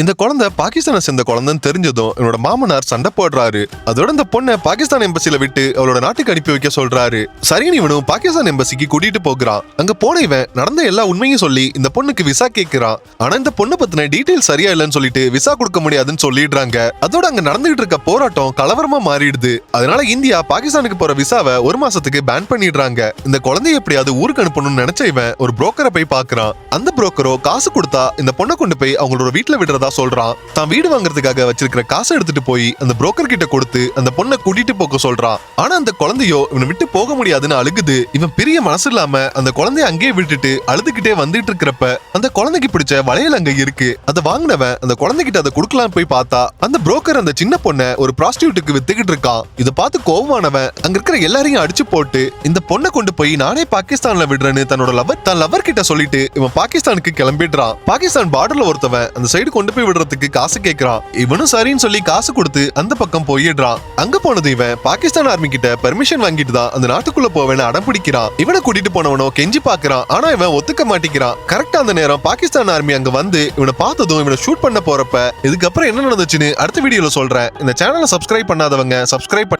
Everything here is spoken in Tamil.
இந்த குழந்தை பாகிஸ்தானை சேர்ந்த குழந்தைன்னு தெரிஞ்சதும் என்னோட மாமனார் சண்டை போடுறாரு. அதோட இந்த பொண்ணை பாகிஸ்தான் எம்பசியில விட்டு அவளோட நாட்டுக்கு அனுப்பி வைக்க சொல்றாரு. சரின்னு இவனும் பாகிஸ்தான் எம்பசிக்கு கூட்டிட்டு போகிறான். அங்க போன இவன் நடந்த எல்லா உண்மையும் சொல்லி இந்த பொண்ணுக்கு விசா கேட்கிறான் ஆனா இந்த பொண்ணை பத்தின டீடைல் சரியா இல்லைன்னு சொல்லிட்டு விசா கொடுக்க முடியாதுன்னு சொல்லிடுறாங்க. அதோட அங்க நடந்துகிட்டு இருக்க போராட்டம் கலவரமா மாறிடுது. அதனால இந்தியா பாகிஸ்தானுக்கு போற விசாவை ஒரு மாசத்துக்கு பேன் பண்ணிடுறாங்க. இந்த குழந்தைய எப்படியாவது ஊருக்கு அனுப்பணும்னு நினைச்ச இவன் ஒரு புரோக்கரை போய் பார்க்கறான் அந்த புரோக்கரோ காசு கொடுத்தா இந்த பொண்ணை கொண்டு போய் அவங்களோட வீட்டுல விடுறதா சொல்றான் தான் வீடு வாங்குறதுக்காக வச்சிருக்கிற காசை எடுத்துட்டு போய் அந்த புரோக்கர் கிட்ட கொடுத்து அந்த பொண்ணை கூட்டிட்டு போக சொல்றான் ஆனா அந்த குழந்தையோ இவனை விட்டு போக முடியாதுன்னு அழுகுது. இவன் பெரிய மனசு இல்லாம அந்த குழந்தைய அங்கேயே விட்டுட்டு அழுதுகிட்டே வந்துட்டு இருக்கிறப்ப அந்த குழந்தைக்கு பிடிச்ச வளையல் அங்க இருக்கு. அதை வாங்கினவன் அந்த குழந்தைகிட்ட அதை கொடுக்கலாம் போய் பார்த்தா அந்த புரோக்கர் அந்த சின்ன பொண்ணை ஒரு ப்ராஸ்டியூட்டுக்கு வித்துக்கிட்டு இருக்கான். இதை பார்த்து கோவமானவன் அங்க இருக்கிற எல்லாரையும் அடிச்சு போட்டு இந்த பொண்ணை கொண்டு போய் நானே பாகிஸ்தான்ல விடுறேன்னு தன்னோட லவர் தன் லவர் கிட்ட சொல்லிட்டு இவன் பாகிஸ்தானுக்கு கிளம்பிடுறான். பாகிஸ்தான் பார்டர்ல ஒருத்தவன் அந்த சைடு கொண்டு போய் விடுறதுக்கு காசு கேக்குறான் இவனும் சரின்னு சொல்லி காசு கொடுத்து அந்த பக்கம் போயிடுறான் அங்க போனது இவன் பாகிஸ்தான் ஆர்மி கிட்ட பெர்மிஷன் வாங்கிட்டு தான் அந்த நாட்டுக்குள்ள போவேன்னு அடம் பிடிக்கிறான் இவனை கூட்டிட்டு போனவனோ கெஞ்சி பாக்குறான் ஆனா இவன் ஒத்துக்க மாட்டேங்கிறான் கரெக்டா அந்த நேரம் பாகிஸ்தான் ஆர்மி அங்க வந்து இவனை பார்த்ததும் இவனை ஷூட் பண்ண போறப்ப இதுக்கப்புறம் என்ன நடந்துச்சுன்னு அடுத்த வீடியோல சொல்றேன். இந்த சேனலை சப்ஸ்கிரைப் பண்ணாதவங்க சப்ஸ்கிரைப்